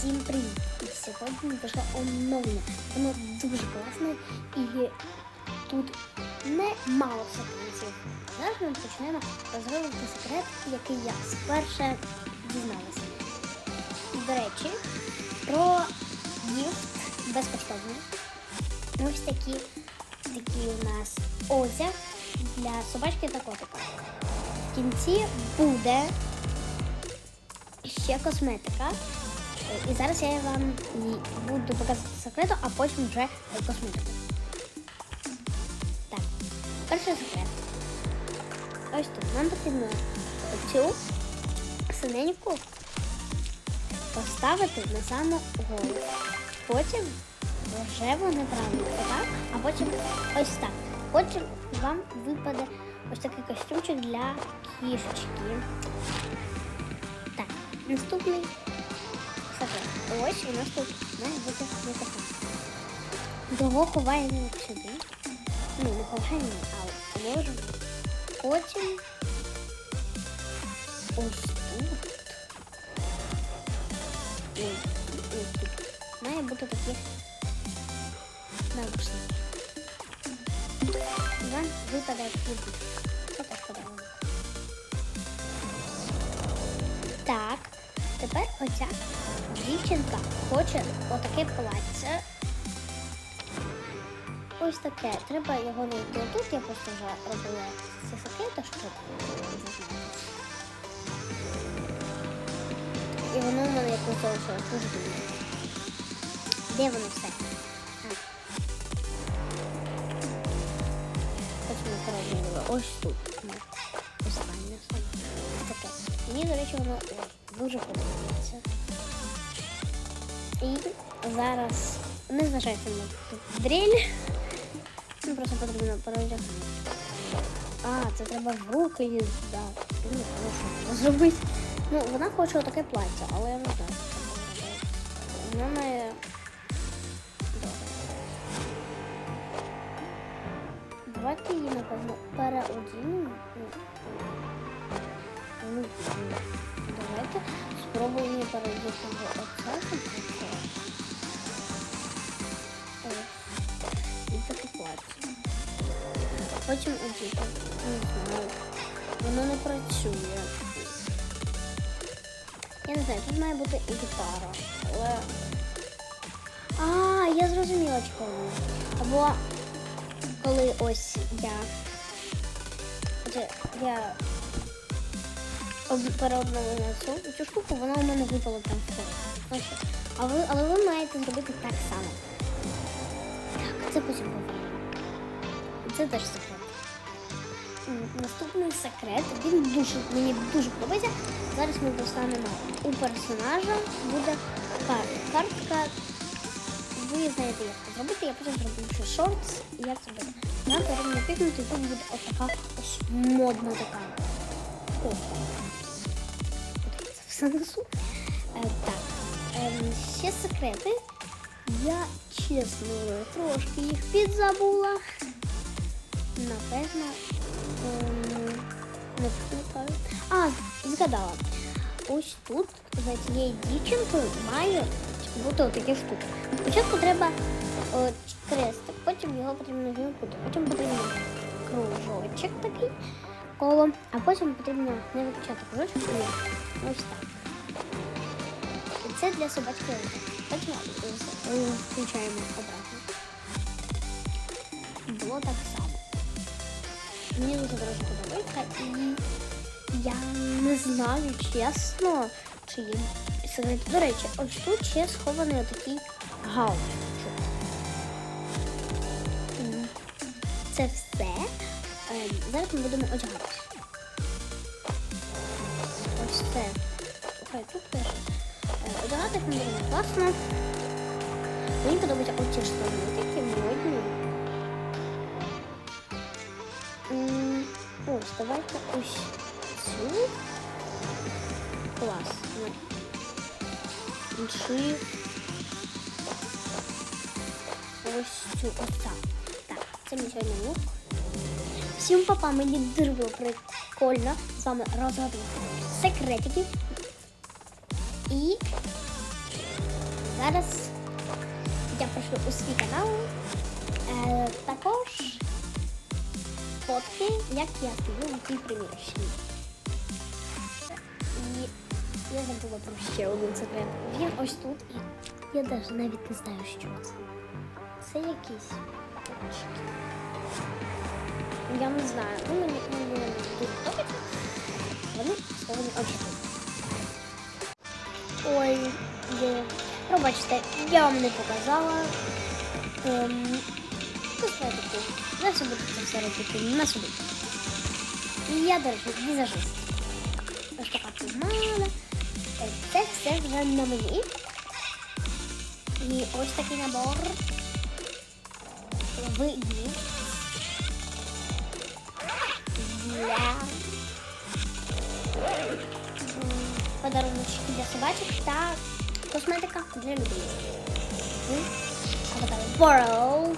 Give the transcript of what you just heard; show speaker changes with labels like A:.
A: Всім привіт! І сьогодні вийшло оновлення. Воно дуже класне і тут немало секретів. Зараз ми почнемо розгадувати секрет, який я спершу дізналася. І, до речі, про гіфт безкоштовний. Ось такі, такі у нас одяг для собачки та котика. В кінці буде ще косметика. І зараз я вам буду показувати секрету, а потім вже косметику. Так, перший секрет. Ось тут. Нам потрібно цю синеньку поставити на саму голову. Потім рожеву неправильно, отак, а потім ось так. Потім вам випаде ось такий костюмчик для кішечки. Так, наступний. Ось у нас тут має бути мікрофон. Його ховаємо от сюди. Ну, не ховаємо, а положимо. Потім ось тут. Ой, ось тут. Має бути такі наушники. Вам випадає такий Тепер оця дівчинка хоче отаке плаття. Ось таке. Треба його знайти тут. Я просто вже робила ці секрети, щоб. І воно в мене якось залишилось дуже дуже. Де воно все? Ось ми перевірили. Ось тут. Останнє. Таке. Мені, до речі, воно дуже подобається. І зараз не зважайте на тут дрель. Ну, просто потрібно переодягнути. А, це треба в руки її дати. Ну, хорошо. Зробити. Ну, вона хоче отаке плаття, але я не знаю. Вона має. Давайте її, напевно, переодінемо. Ну, ну, ну, Давайте спробуємо її переодіти в оце. І таке плаття. Потім одіти. Воно не працює. Я не знаю, тут має бути і гітара. Але. А, я зрозуміла чого. Або коли ось я. Я об- переобновила цю, цю штуку, вона у мене випала там вперед. А ви, але ви маєте зробити так само. Так, це потім повернемо. Це теж секрет. Наступний секрет, він дуже, мені дуже подобається. Зараз ми достанемо у персонажа, буде кар- картка. Ви знаєте, як це зробити, я потім зроблю ще шортс, і як це буде. Нам потрібно пікнути, тут буде отака ось модна така кофта. От я це все несу. Е, так, ем, ще секрети. Я чесно трошки їх підзабула. Напевно, ем, не пам'ятаю. А, згадала. Ось тут за цією дівчинкою має бути отакі штуки. Спочатку треба о, крестик, потім його потрібно вимкнути, потім потрібно кружочок такий коло, а потім потрібно не виключати кружочок, ось так. Це для собачки. Потім е, включаємо обратно. Було так само. Мені дуже дуже подобається і я не знаю чесно, чи є секрет. До речі, ось тут ще схований отакий. М, Це все. Ем, Зараз ми будемо одягатися. Ось це. Хай тут теж. Е, Одягатися ми будемо класно. Мені подобаються оці штани, такі модні. Ось, давайте ось цю. Клас. Ну. Інші. Ось цю ось так. Так, це мій сьогодні лук. Всім папа, мені дуже було прикольно з вами розгадувати секретики. І зараз я пришлю у свій канал. Е, також фотки, як я стою в цій приміщенні. І я забула про ще один секрет. Він ось тут і я навіть навіть не знаю, що це. Це якісь очки. Я не знаю. Ну, мені мені подобається. Вони сховані ось тут. Ой. Пробачте, я вам не показала. Ем, косметику. На собі це все робити. На собі. І я, до речі, візажист. Ось така помада. Це все вже на мені. І ось такий набор. Вигів. Подаруночки для собачок та косметика для людей. М, а така World